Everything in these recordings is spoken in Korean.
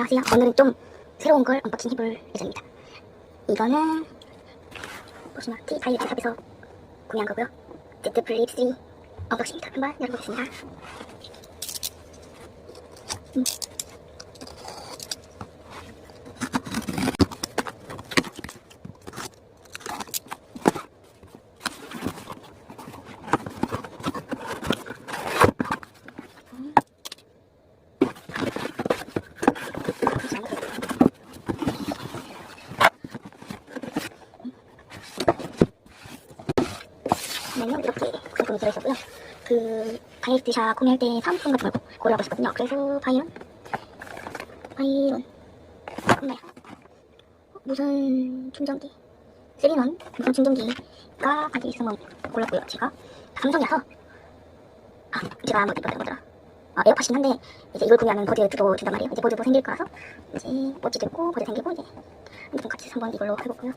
안녕하세요. 오늘은 좀 새로운 걸 언박싱 해볼 예정입니다. 이거는 보시면 T 다이어트 샵에서 구매한 거고요. Z 플립 3 언박싱입니다. 한번 열어보겠습니다. 음. 보면은 이렇게 구성품이 들어있었고요. 그 다이어트샷 구매할 때 사은품 같은 걸 고려하고 있었거든요. 그래서 바이런 바이런 뭐야 무선 충전기 3인 무선 충전기가 가지고 있어서 골랐고요. 제가 삼성이라서 아 제가 뭐 이거 뭐더라 어, 에어팟이긴 한데 이제 이걸 구매하면 버드도 준단 말이에요. 이제 버드도 생길 거라서 이제 워치도 있고 버드 생기고 이제 핸드폰 같이 한번 이걸로 해볼고요.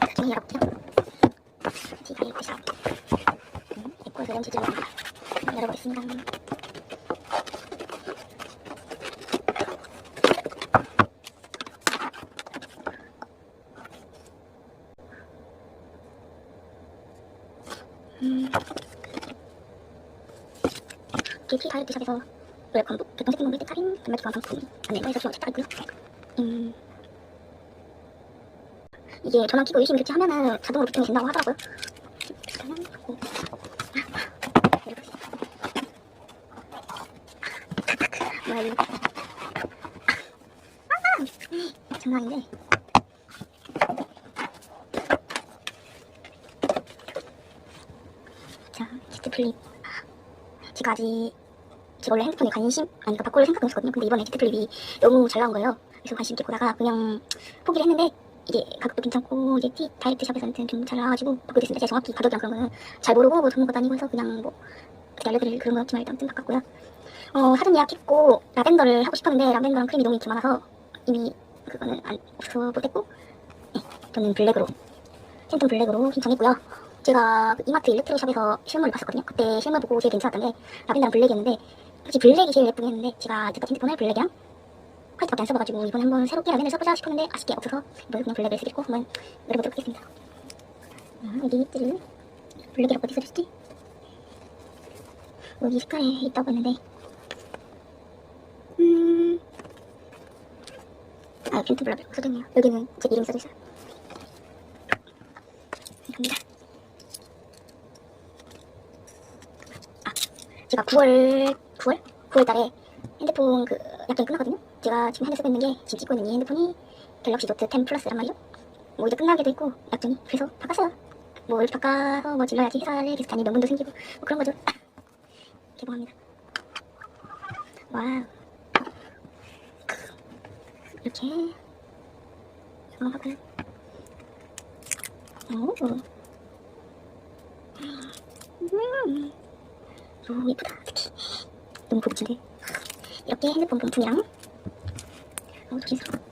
나중에 열어볼게요. 디다이어트샷 에코 소련 지질로 열어보겠습니다. 음. KT 다이어트샵에서 웰컴 교통 세팅 모빌 할인 단말 교환 상품 안내가 해서 지원 있고요. 음. 이게 전화 키고 유심 교체하면은 자동으로 부팅이 된다고 하더라고요. 뭐야 이거? 아! 장난 아닌데. 자 Z 플립. 제가 아직 제가 원래 핸드폰에 관심 아니 그 바꿀 생각은 있었거든요. 근데 이번에 Z 플립이 너무 잘 나온 거예요. 그래서 관심 있게 보다가 그냥 포기를 했는데 이게 가격도 괜찮고 이제 티 다이어트샵에서는 좀잘 나와가지고 바꾸게 됐습니다. 제가 정확히 가격이랑 그런 거는 잘 모르고 뭐 전문가 다니고 해서 그냥 뭐 어떻게 알려드릴 그런 건 없지만 일단 좀 바꿨고요. 어 사전 예약했고 라벤더를 하고 싶었는데 라벤더랑 크림이 너무 인기 많아서 이미 그거는 안 없어 못했고 네, 저는 블랙으로 틴트 블랙으로 신청했고요. 제가 그 이마트 일렉트로샵에서 실물을 봤었거든요. 그때 실물 보고 제일 괜찮았던 게 라벤더랑 블랙이었는데 솔직히 블랙이 제일 예쁘긴 했는데 제가 제가 틴트폰을 블랙이랑 화이트밖에 안 써봐가지고 이번에 한번 새롭게 라벤을 써보자 싶었는데 아쉽게 없어서 이번에 그냥 블랙을 쓰겠고 한번 노려보도록 하겠습니다. 아, 여기 띠를 블랙이라고 어디 써줬지? 여기 색깔에 있다고 했는데 음... 아, 핀트 블랙이라고 써졌네요. 여기는 제 이름이 써져있어요. 갑니다. 아, 제가 9월, 9월? 9월 달에 핸드폰 그 약정이 끝나거든요. 제가 지금 핸드 쓰고 있는 게 지금 찍고 있는 이 핸드폰이 갤럭시 노트 10 플러스란 말이죠. 뭐 이제 끝나기도 했고 약정이 그래서 바꿨어요. 뭐 바꿔서 뭐 질러야지 회사에 계속 다니 명분도 생기고 뭐 그런 거죠. 개봉합니다. 와우. 이렇게 개봉하고요. 오. 음. 오 예쁘다 특히 너무 고급진데 이렇게 핸드폰 본품이랑 어, 조심스러워.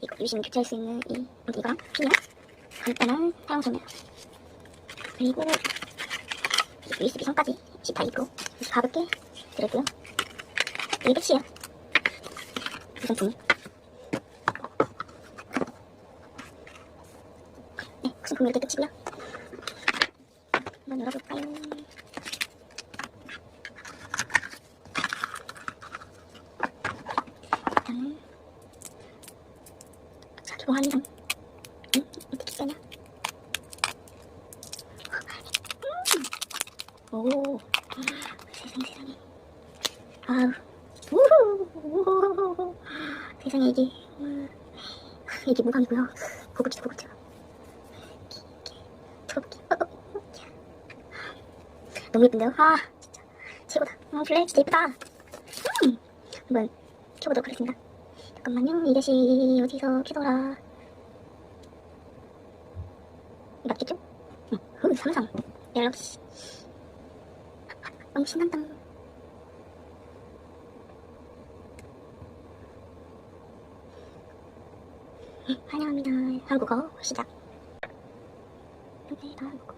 이거 유심 교체할 수 있는 이 이거랑 핀이랑 간단한 사용 설명 그리고 USB 선까지 C 타입으로 가볍게 들었고요. 이게 끝이에요. 구성품이. 네, 구성품이 이렇게 끝이고요. 한번 열어볼까요? 일단은 자, 좋아하는 응? 어떻게? 음. 오, 세상에 세상에. 아우, 우후. 세상에 이게 음, 이게 무광이고요. 고급지다 고급져. 들어볼게요. 어, 어, 어. 너무 예쁜데요? 아, 진짜 최고다. 어, 블랙 진짜 예쁘다. 음, 한번 켜보도록 하겠습니다. 잠깐만요. 이것이 어디서 켜더라. 맞겠죠? 응. 어, 삼성. 갤럭시. 너무 신난다. 네, 환영합니다. 한국어 시작. 네, 다 한국어.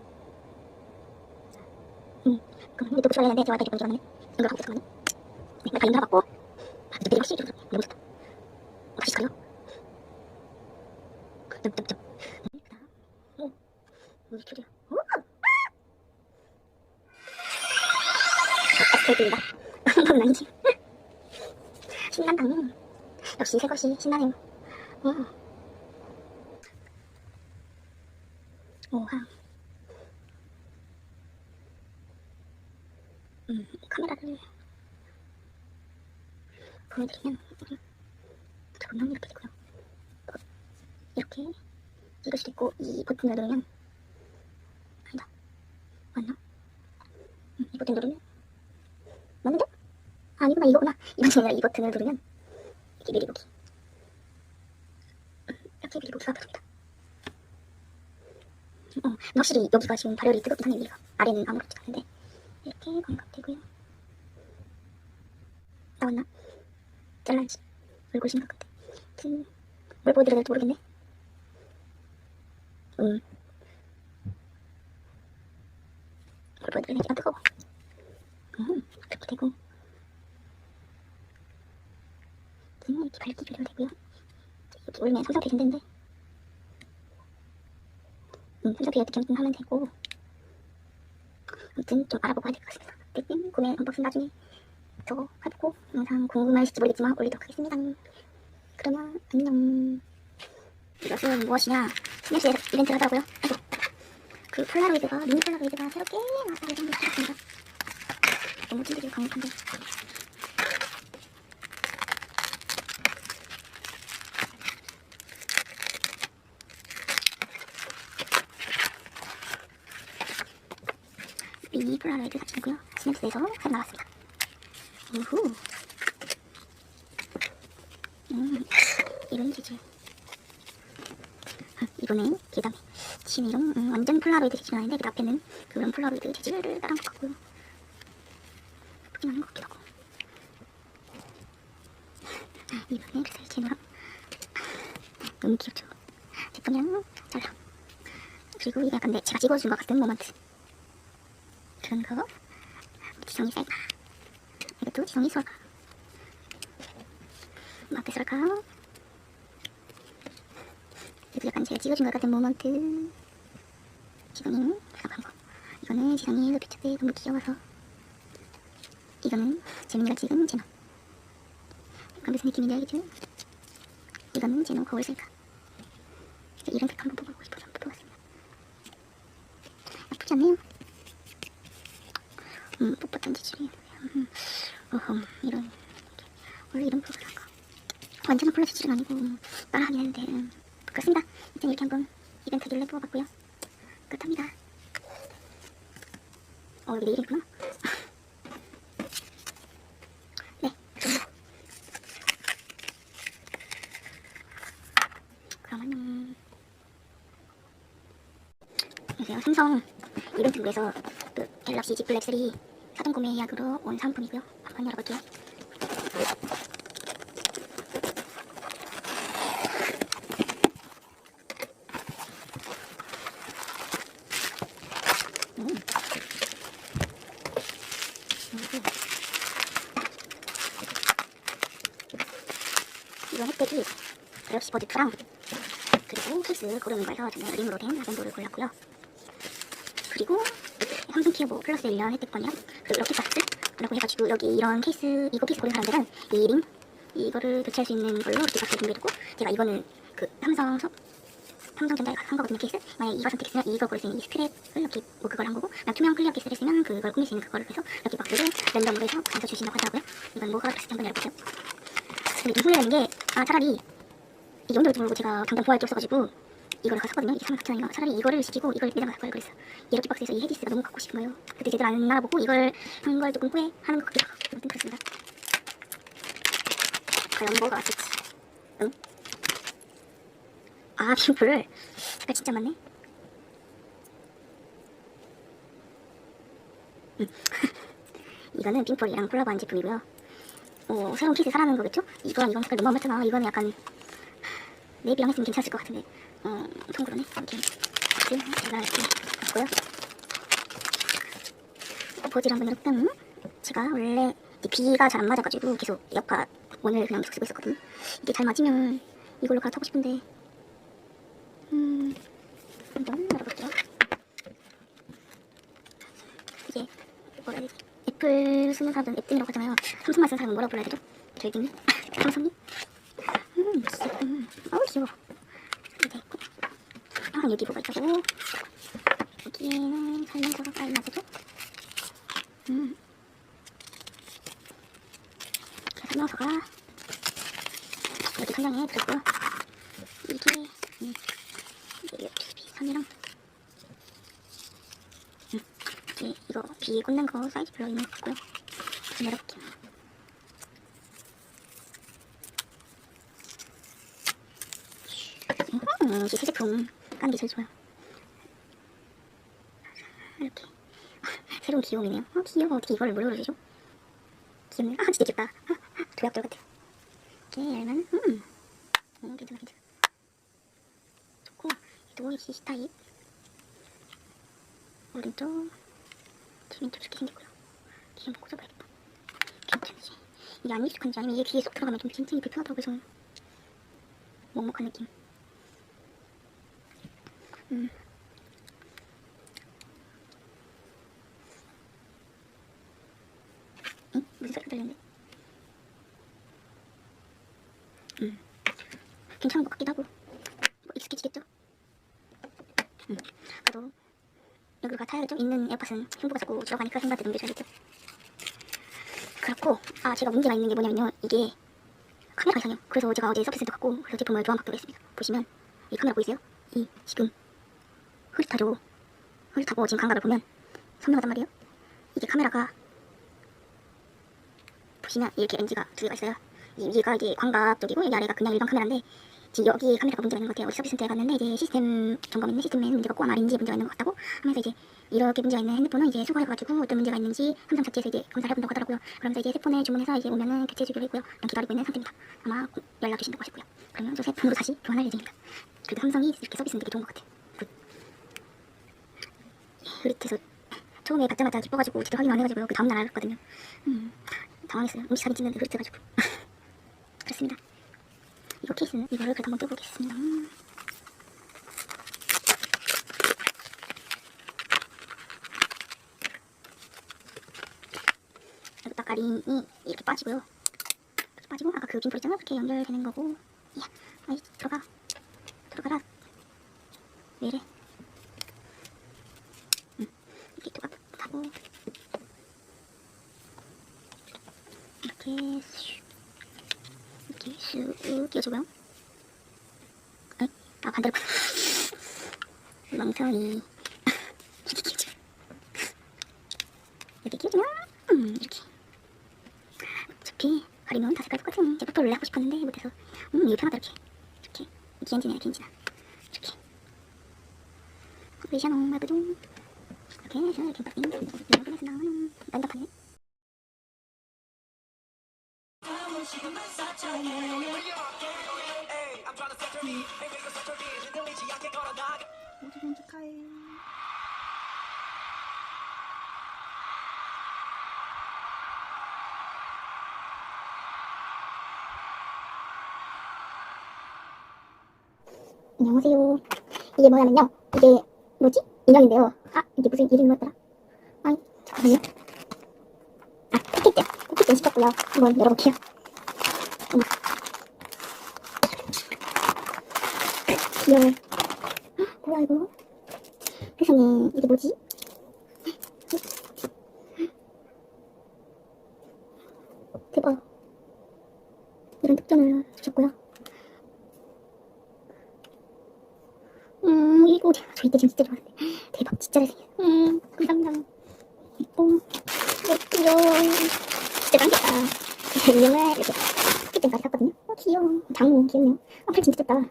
음, 그럼 유튜브 출연했는데 제가 되게 본지 않네. 이거 하고 잠깐만요. 네, 발음 들어봤고. 내가 확실히 좀 너무 좋다. 다시 가려. 점점점. 오, 우리 큐리야. 오. 에스테이트입니다. 한번 아니지. 신난다. 역시 새 것이 신나네요. 오. 오하. 음, 카메라를 보여드리면 조명 이렇게 되고요. 어, 이렇게. 찍을 수도 있고 이 버튼을 누르면. 아니다. 맞나? 음, 이 버튼 누르면. 맞는데? 아, 아니구나 이거구나. 이 버튼이 아니라 이 버튼을 누르면. 이렇게 미리 보기. 음, 이렇게 미리 보기가 들어옵니다. 어, 확실히 여기가 지금 발열이 뜨겁긴 하네요. 여기가. 아래는 아무렇지 않은데. 이렇게 감각되고요. 나왔나? 잘라야지 얼굴 심각한데 그, 뭘 보여드려야 될지 모르겠네. 음. 뭘 보여드려야 될지. 아 뜨거워. 음, 이렇게 되고 음, 이렇게 밝게 조절 되고요. 여기 올리면 손상태 된다는데. 음, 손상태 어떻게 하면 되고. 아무튼 좀 알아보고 해야 될 것 같습니다. 어쨌든 구매 언박싱 나중에 더 해보고 영상 궁금하실지 모르겠지만 올리도록 하겠습니다. 그러면 안녕. 이것은 무엇이냐? 스냅시에서 이벤트를 하더라고요. 아이고. 그 폴라로이드가 미니 폴라로이드가 새롭게 나왔다고 들었습니다. 너무 찐득이 강력한데. 미니 폴라로이드 사진이고요. 스냅스에서 새로 나왔습니다. 우후. 음, 이런 재질. 아, 이번엔 계담에 진이랑 음, 완전 폴라로이드 재질은 아닌데 그 앞에는 그런 폴라로이드 재질을 따른 것 같고요. 예쁘긴 한것 같기도 하고. 아, 이번에 그새 제노랑 너무 귀엽죠? 제품이랑 잘라. 그리고 이게 약간 내 제가 찍어준 것 같은 모먼트. 그런 거. 지성이 셀카. 이것도 지성이 셀카. 앞에 셀카. 이것도 약간 제가 찍어준 것 같은 모먼트. 지성이 거. 이거는 지성이 루피차 때 너무 귀여워서. 이거는 재민이가 찍은 제노. 약간 무슨 느낌인지 알겠죠? 이거는 제노 거울 셀카. 이런 색 한번 뽑아보고 싶어서 한번 뽑았습니다. 나쁘지 않네요. 음, 뽑았던 재질이 음, 어허, 이런 원래 이런 프로그램 완전한 폴라 재질은 아니고 음, 따라하긴 했는데 음, 그렇습니다. 일단 이렇게 한번 이벤트를 뽑아봤고요. 끝합니다. 어 여기 내일이구나. 네 그럼 안녕 안녕하세요 삼성 이벤트 위해서 그 갤럭시 Z 플랩 3 사전 구매 예약으로 온 상품이고요. 한번 열어볼게요. 음. 이거 혜택이 갤럭시 버드 2랑 그리고 케이스 고르는 거에서 저는 림으로 된 라벤더를 골랐고요. 그리고 삼성 키오보 플러스 1년 혜택권이랑 그리고 럭키 박스라고 해가지고 여기 이런 케이스 이거 케이스 고른 사람들은 이 링 이거를 교체할 수 있는 걸로 럭키 박스 준비해두고 제가 이거는 그 삼성 서, 삼성 전자에 한 거거든요 케이스. 만약에 이거 선택했으면 이거 고를 수 있는 이 스트랩을 럭키 뭐 그걸 한 거고 만약 투명 클리어 케이스를 쓰면 그걸 꾸밀 수 있는 그거를 해서 럭키 박스를 랜덤으로 해서 가져 주신다고 하더라고요. 이건 뭐가 들었을지 한번 열어볼게요 근데 이 후회되는 게 아 차라리 이게 언제 올지 모르고 제가 당장 구할 게 없어가지고 가서 샀거든요. 이게 3만 4천 원인가. 차라리 이거를 시키고 이걸 매장 가서 걸 그랬어요. 이렇게 박스에서 이 헤디스가 너무 갖고 싶은 거예요. 그때 제대로 안 알아보고 이걸 한 걸 조금 후회하는 것 같기도 하고. 아무튼 그렇습니다. 과연 뭐가 왔을지. 응? 아, 빔플. 색깔 진짜 많네. 음. 이거는 빔플이랑 콜라보한 제품이고요. 어, 새로운 케이스 사라는 거겠죠? 이거랑 이건 색깔 너무 안 맞잖아. 이거는 약간 네이비랑 했으면 괜찮을 것 같은데 어, 통그러네 이렇게 제가 이렇게 갖고요 어, 보지를 한번 열어보면 제가 원래 비가 잘 안 맞아가지고 계속 에어팟 원을 그냥 계속 쓰고 있었거든요. 이게 잘 맞으면 이걸로 갈아타고 싶은데 음 한번 열어볼게요. 이게 뭐라 해야 되지? 애플 쓰는 사람들은 앱등이라고 하잖아요. 삼성만 쓰는 사람은 뭐라고 불러야 되죠? 저희 등이? 삼성이? 음, 진짜, 음. 어우, 귀여워. 이렇게 있고. 아, 여기 뭐가 있다고? 여기는 설명서가 쌓여있나 보죠? 음. 설명서가 여기 설명에 들었고요. 이게, 음, 이게 USB 선이랑 음, 비 꽂는 거 사이즈 별로 있는 것 같고요. 좀 열어볼게요. 음, 새 제품 게 제일 좋아요. 이렇게 새로운 귀여움이네요. 어 귀여워. 어떻게 이걸 뭘로 그리죠? 귀엽네요. 아 진짜 귀엽다. 도약돌 같아. 이렇게 열면 음, 음 괜찮아 괜찮아. 좋고 또 역시 C타입 오른쪽 왼쪽 이렇게 생겼고요. 귀 한번 꽂아봐야겠다. 괜찮지? 이게 안 익숙한지 아니면 이게 귀에 쏙 들어가면 좀 굉장히 불편하더라고요. 저는 먹먹한 느낌. 음. 응? 무슨 소리가 들리는데? 음. 괜찮은 것 같기도 하고 뭐 익숙해지겠죠? 음. 그래도 여기로 가타야겠죠? 있는 에어팟은 흉부가 자꾸 들어가니까 흉부한테 넘겨줘야겠죠? 그렇고 아 제가 문제가 있는 게 뭐냐면요 이게 카메라가 이상해요 그래서 제가 어제 서비스센터 갖고 그 제품을 교환받기로 했습니다 보시면 이 카메라 보이세요? 이 지금 흐릿하죠 흐릿하고 지금 감각을 보면 선명하단 말이에요 이게 카메라가 보시면 이렇게 렌즈가 두 개가 있어요 이 위가 이제 광각 쪽이고 여기 아래가 그냥 일반 카메라인데 지금 여기 카메라가 문제가 있는 것 같아요. 우리 서비스센터에 갔는데 이제 시스템 점검했는데 시스템에 문제가 아마 렌즈에 문제가 있는 것 같다고 하면서 이제 이렇게 문제가 있는 핸드폰은 이제 수거해가지고 어떤 문제가 있는지 삼성 자체에서 이제 검사를 해본다고 하더라고요. 그러면서 이제 새 폰에 주문해서 이제 오면은 교체해주기로 했고요. 기다리고 있는 상태입니다. 아마 곧 연락 주신다고 하셨고요. 그러면 저 새 폰으로 다시 교환할 예정입니다. 그래도 삼성이 이렇게 서비스는 되게 좋은 것 같아요. 굿. 흐릿해서 처음에 받자마자 기뻐가지고 제대로 확인 안 해가지고 그 다음날 알았거든요. 음, 당황했어요. 음식 사진 찍는데 흐릿해가지고. 그렇습니다 이거 케이스는 이거를 그래도 한번 떼보겠습니다. 음. 여기 딱 아린이 이렇게 빠지고요. 빠지고 아까 그 빈풀 있잖아? 그렇게 연결되는 거고. 야 아이 들어가. 들어가라 왜 이래 응 이렇게 똑같하고 이렇게 슉 이렇게 슉 끼워주고요 에? 아 반대로 멍청이 이렇게 끼워줘 이렇게 이렇게. 어차피 가리면 다 색깔 똑같은 제 포토를 하고 싶었는데 못해서. 음 이거 편하다 이렇게. 이렇게. 기엔지네 기엔지나 이렇게. 리샤노 말고도 이렇게 해서 이렇게 막 이렇게 나오는 난답하네. 모두 생축하해 안녕하세요. 이게 뭐냐면요. 이게 뭐지? 인형인데요. 아, 이게 무슨 이름이 뭐였더라? 아이, 잠깐만요. 아, 쿠키잼. 쿠키잼 시켰고요. 한번 열어볼게요. 어머. 귀여워. 헉, 뭐야, 이거? 세상에, 이게 뭐지? 대박. 이런 특전을 주셨고요. 음, 이거 저 이때 진짜 좋아하는데. 대박, 진짜 잘생겼어. 음, 감사합니다. 네, 귀여워. 진짜 짱겠다. 인형을 이렇게 쿠키잼까지 샀거든요. 어, 귀여워. 장모 귀엽네요. 아, 팔 진짜 작다.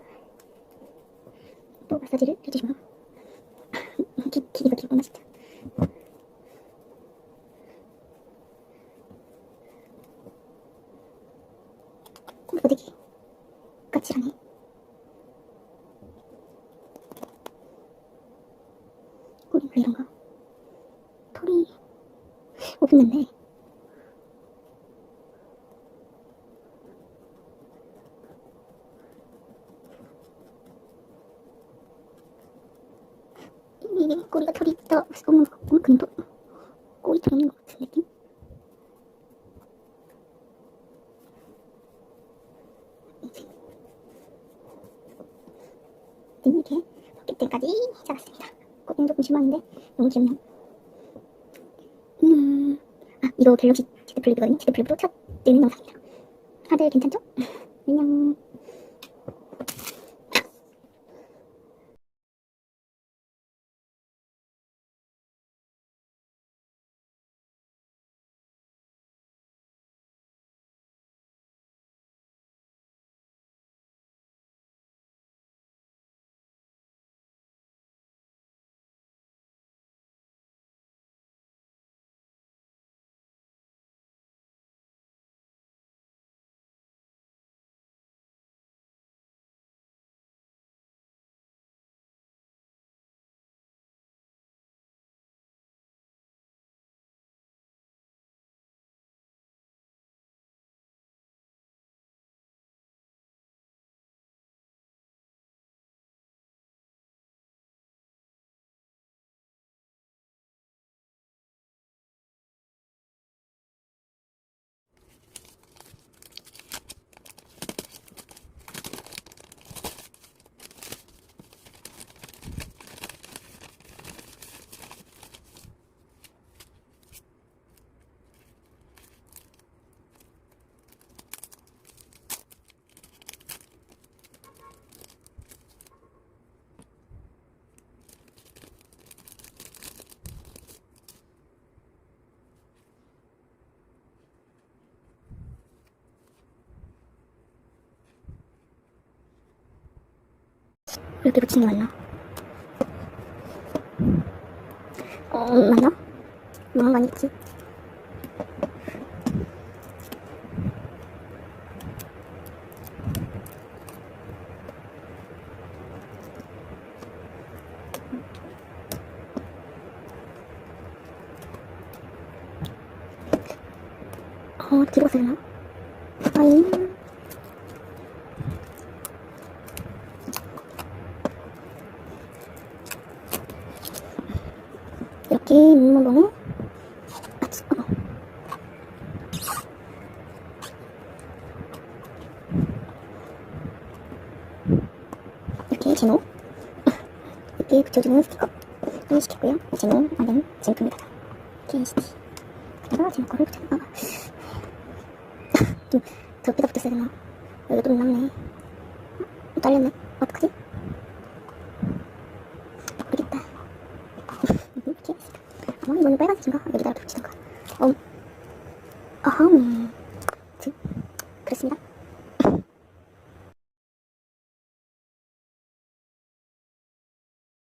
또 마사지를 해주시고요. 기, 기기가 귀엽구나, 진짜. 되게 까칠하네. 꿀이 왜 이런가? 털이 없는데 꼬리가 털이 있다 없는 것 같고 근도 꼬리 털이 없는 것 같은 느낌? 이렇게 버킷들까지 잡았습니다. 실망인데 너무 귀엽네요. 음, 아 이거 갤럭시 Z 플립이거든요. Z 플립으로 첫 뜨는 영상입니다. 다들 괜찮죠? 안녕. 이렇게 붙이는 게 맞나? 어, 맞나? 망한 거 아니겠지? 어, 뒤로 되나? 아잉. 이렇게 문문번호 아, 치, 어. 이렇게 제목 이렇게 붙여주는 스티커. 인식했고요. 제목 안되는 제목입니다. KCT 여기다가 제목 거를 붙여 아, 좀 덮이다 붙였어야 되나? 여기도 좀 남네. 어, 딸렸네. 어떡하지? 모르겠다. 이렇게. 아마 이거는 빨간색인가? 여기다가 붙이던가? 어, 즉, 그렇습니다